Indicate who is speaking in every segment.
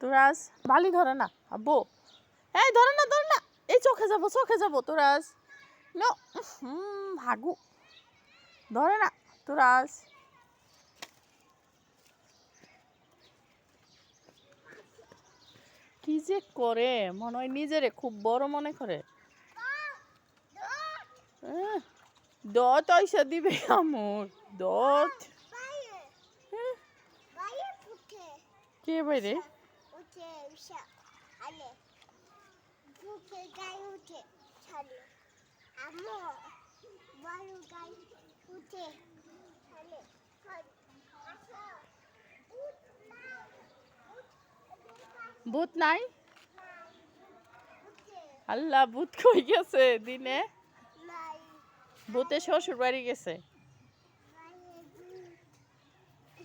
Speaker 1: তোরাজ বালি ধরে না আব্বু। এই ধরে না ধরে না। এই চোখে যাব চোখে যাব তোরাজ। নো ভাগু। ধরে না তোরাজ। কি যে করে মনে হয় নিজেরে খুব বড় মনে করে। দত পয়সা দিবে আমর দত। আহ, কে বাইরে?
Speaker 2: উঠে আলে বুকে গায়ে উঠে আমো বড় গায়ে উঠে
Speaker 1: ভূত নাই? আল্লাহ ভূত কই গেছে দিনে? ভূতে শ্বশুর বাড়ি গেছে।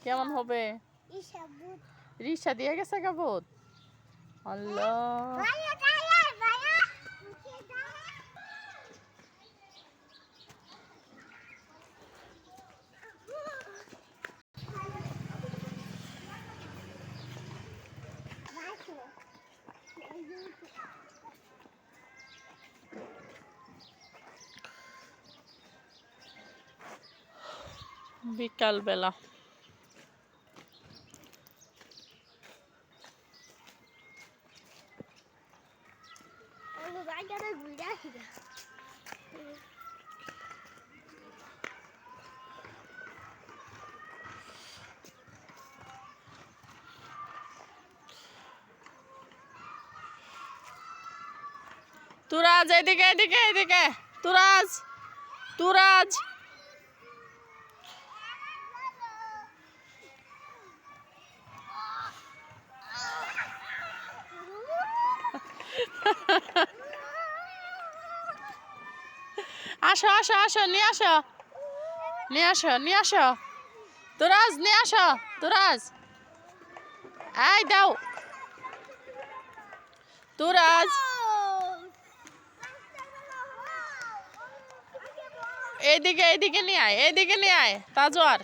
Speaker 1: কেমন হবে? রিক্সা দিয়ে গেছে গা ভূত আল্লাহ
Speaker 2: গায়ে গায়ে গায়ে উঠে গায়ে
Speaker 1: বিকাল বেলা
Speaker 2: আমি বাইরে ঘুরে আসি
Speaker 1: তুরাজ এদিকে এদিকে এদিকে। তুরাজ তুরাজ। আসো আসো আসো, নিয়ে আসো। নিয়ে আসো নিয়ে আসো। তোরাজ, নিয়ে আসো, তোরাজ। এই দাও। তোরাজ। এদিকে এদিকে নিয়ে আয় এদিকে নিয়ে আয়, তাজওয়ার।